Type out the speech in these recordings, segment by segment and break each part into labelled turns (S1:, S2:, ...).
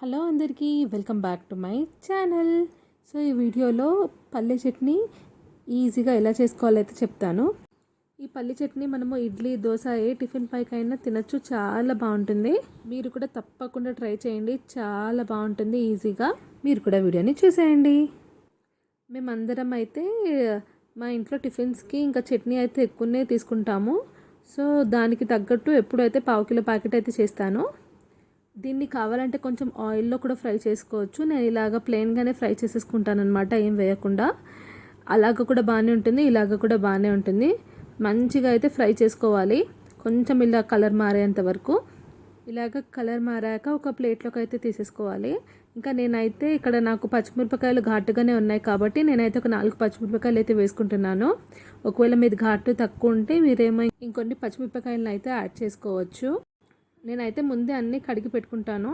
S1: Hello అందరికీ welcome back to my channel. So ఈ వీడియోలో పల్లె చట్నీ ఈజీగా ఎలా చేసుకోవాలో అయితే చెప్తాను. ఈ పల్లి చట్నీ మనము ఇడ్లీ దోశ ఏ టిఫిన్ పైకైనా తినచ్చు చాలా బాగుంటుంది. మీరు కూడా తప్పకుండా ట్రై చేయండి చాలా బాగుంటుంది ఈజీగా. మీరు కూడా వీడియోని చూసేయండి. మేమందరం అయితే మా ఇంట్లో టిఫిన్స్కి ఇంకా చట్నీ అయితే ఎక్కువనే తీసుకుంటాము. సో దానికి తగ్గట్టు ఎప్పుడైతే పావు కిలో ప్యాకెట్ అయితే చేస్తాను దీన్ని కావాలంటే కొంచెం ఆయిల్లో కూడా ఫ్రై చేసుకోవచ్చు. నేను ఇలాగ ప్లెయిన్గానే ఫ్రై చేసేసుకుంటాను అనమాట ఏం వేయకుండా. అలాగ కూడా బాగానే ఉంటుంది ఇలాగ కూడా బాగానే ఉంటుంది. మంచిగా అయితే ఫ్రై చేసుకోవాలి. కొంచెం ఇలా కలర్ మారేంత వరకు. ఇలాగ కలర్ మారాక ఒక ప్లేట్లోకి అయితే తీసేసుకోవాలి. ఇంకా నేనైతే ఇక్కడ నాకు పచ్చిమిరపకాయలు ఘాటుగానే ఉన్నాయి కాబట్టి నేనైతే ఒక నాలుగు పచ్చిమిరపకాయలు అయితే వేసుకుంటున్నాను. ఒకవేళ మీది ఘాటు తక్కువ ఉంటే మీరేమో ఇంకొన్ని పచ్చిమిరపకాయలను అయితే యాడ్ చేసుకోవచ్చు. నేనైతే ముందే అన్నీ కడిగి పెట్టుకుంటాను.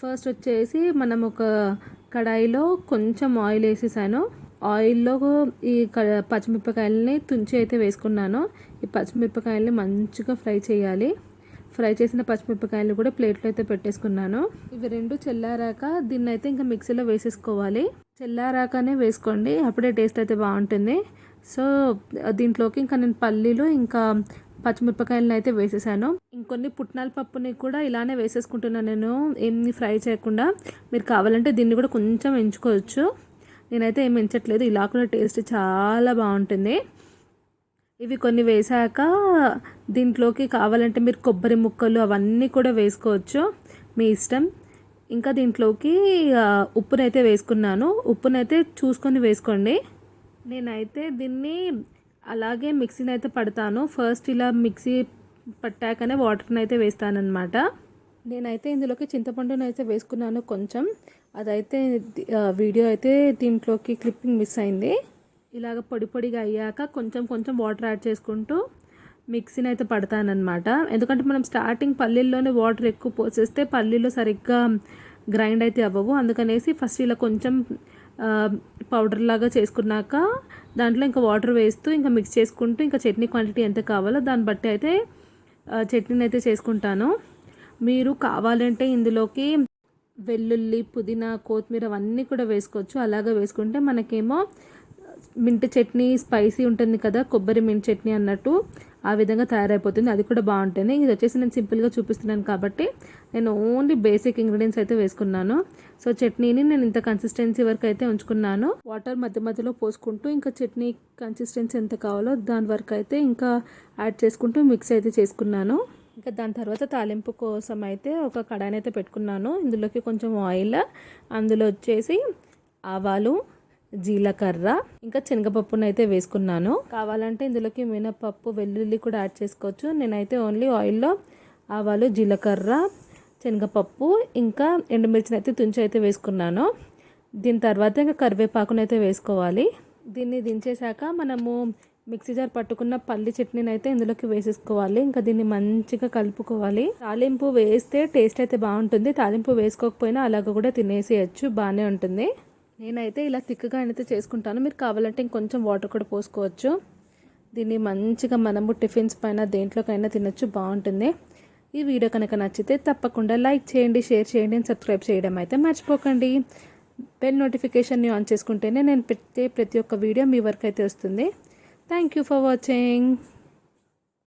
S1: ఫస్ట్ వచ్చేసి మనం ఒక కడాయిలో కొంచెం ఆయిల్ వేసేసాను. ఆయిల్లో ఈ పచ్చిమిరపకాయలని తుంచి అయితే వేసుకున్నాను. ఈ పచ్చిమిరపకాయలని మంచిగా ఫ్రై చేయాలి. ఫ్రై చేసిన పచ్చిమిరపకాయలు కూడా ప్లేట్లో అయితే పెట్టేసుకున్నాను. ఇవి రెండు చెల్లారాక దీన్ని అయితే ఇంకా మిక్సీలో వేసేసుకోవాలి. చెల్లారాకనే వేసుకోండి అప్పుడే టేస్ట్ అయితే బాగుంటుంది. సో దీంట్లోకి ఇంకా నేను పల్లీలు ఇంకా పచ్చిమిరపకాయలను అయితే వేసేసాను. ఇంకొన్ని పుట్నాల పప్పుని కూడా ఇలానే వేసేసుకుంటున్నాను నేను. ఏమి ఫ్రై చేయకుండా మీరు కావాలంటే దీన్ని కూడా కొంచెం ఎంచుకోవచ్చు. నేనైతే ఏం ఎంచట్లేదు. ఇలా కూడా టేస్ట్ చాలా బాగుంటుంది. ఇవి కొన్ని వేసాక దీంట్లోకి కావాలంటే మీరు కొబ్బరి ముక్కలు అవన్నీ కూడా వేసుకోవచ్చు. మీ ఇష్టం. ఇంకా దీంట్లోకి ఉప్పునైతే వేసుకున్నాను. ఉప్పునైతే చూసుకొని వేసుకోండి. నేనైతే దీన్ని అలాగే మిక్సీని అయితే పడతాను. ఫస్ట్ ఇలా మిక్సీ పట్టాకనే వాటర్ని అయితే వేస్తానన్నమాట. నేనైతే ఇందులోకి చింతపండుని అయితే వేసుకున్నాను కొంచెం. అదైతే వీడియో అయితే దీంట్లోకి క్లిప్పింగ్ మిస్ అయింది. ఇలాగ పొడి పొడిగా అయ్యాక కొంచెం కొంచెం వాటర్ యాడ్ చేసుకుంటూ మిక్సీని అయితే పడతానమాట ఎందుకంటే మనం స్టార్టింగ్ పల్లీల్లోనే వాటర్ ఎక్కువ పోసేస్తే పల్లీలో సరిగ్గా గ్రైండ్ అయితే అవ్వవు. అందుకనేసి ఫస్ట్ ఇలా కొంచెం పౌడర్ లాగా చేసుకున్నాక దాంట్లో ఇంకా వాటర్ వేస్తూ ఇంకా మిక్స్ చేసుకుంటూ ఇంకా చట్నీ క్వాంటిటీ ఎంత కావాలో దాన్ని బట్టి అయితే చట్నీని అయితే చేసుకుంటాను. మీరు కావాలంటే ఇందులోకి వెల్లుల్లి పుదీనా కొత్తిమీర అవన్నీ కూడా వేసుకోవచ్చు. అలాగే వేసుకుంటే మనకేమో మింట్ చట్నీ స్పైసీ ఉంటుంది కదా కొబ్బరి మింట్ చట్నీ అన్నట్టు ఆ విధంగా తయారైపోతుంది. అది కూడా బాగుంటుంది ఇది వచ్చేసి నేను సింపుల్గా చూపిస్తున్నాను కాబట్టి నేను ఓన్లీ బేసిక్ ఇంగ్రీడియంట్స్ అయితే వేసుకున్నాను. సో చట్నీని నేను ఇంత కన్సిస్టెన్సీ వరకు అయితే ఉంచుకున్నాను. వాటర్ మధ్య మధ్యలో పోసుకుంటూ ఇంకా చట్నీ కన్సిస్టెన్సీ ఎంత కావాలో దాని వరకు అయితే ఇంకా యాడ్ చేసుకుంటూ మిక్స్ అయితే చేసుకున్నాను. ఇంకా దాని తర్వాత తాలింపు కోసం అయితే ఒక కడాయిని అయితే పెట్టుకున్నాను. ఇందులోకి కొంచెం ఆయిల్ అందులో వచ్చేసి ఆవాలు జీలకర్ర ఇంకా శనగపప్పును అయితే వేసుకున్నాను. కావాలంటే ఇందులోకి మినపప్పు వెల్లుల్లి కూడా యాడ్ చేసుకోవచ్చు. నేనైతే ఓన్లీ ఆయిల్లో ఆవాలు జీలకర్ర శనగపప్పు ఇంకా ఎండుమిర్చిని అయితే తుంచి అయితే వేసుకున్నాను. దీని తర్వాత ఇంకా కరివేపాకును అయితే వేసుకోవాలి. దీన్ని దించేశాక మనము మిక్సీ జార్ పట్టుకున్న పల్లి చట్నీని అయితే ఇందులోకి వేసేసుకోవాలి. ఇంకా దీన్ని మంచిగా కలుపుకోవాలి. తాలింపు వేస్తే టేస్ట్ అయితే బాగుంటుంది. తాలింపు వేసుకోకపోయినా అలాగ కూడా తినేసేయచ్చు. బాగానే ఉంటుంది. నేనైతే ఇలా థిక్గా అయితే చేసుకుంటాను. మీరు కావాలంటే ఇంకొంచెం వాటర్ కూడా పోసుకోవచ్చు. దీన్ని మంచిగా మనము టిఫిన్స్ పైన దేంట్లోకైనా తినచ్చు బాగుంటుంది. ఈ వీడియో కనుక నచ్చితే తప్పకుండా లైక్ చేయండి షేర్ చేయండి అండ్ సబ్స్క్రైబ్ చేయడం అయితే మర్చిపోకండి. బెల్ నోటిఫికేషన్ని ఆన్ చేసుకుంటేనే నేను పెట్టే ప్రతి ఒక్క వీడియో మీ వరకు అయితే వస్తుంది. Thank you for watching